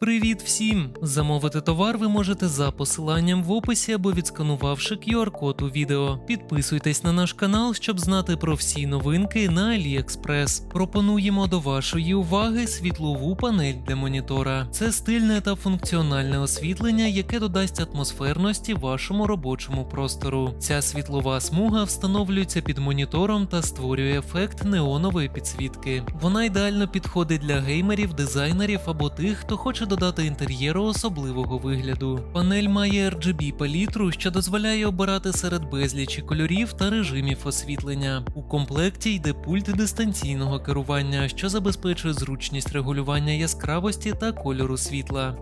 Привіт всім! Замовити товар ви можете за посиланням в описі або відсканувавши QR-код у відео. Підписуйтесь на наш канал, щоб знати про всі новинки на AliExpress. Пропонуємо до вашої уваги світлову панель для монітора. Це стильне та функціональне освітлення, яке додасть атмосферності вашому робочому простору. Ця світлова смуга встановлюється під монітором та створює ефект неонової підсвітки. Вона ідеально підходить для геймерів, дизайнерів або тих, хто хоче додати інтер'єру особливого вигляду. Панель має RGB палітру, що дозволяє обирати серед безлічі кольорів та режимів освітлення. У комплекті йде пульт дистанційного керування, що забезпечує зручність регулювання яскравості та кольору світла.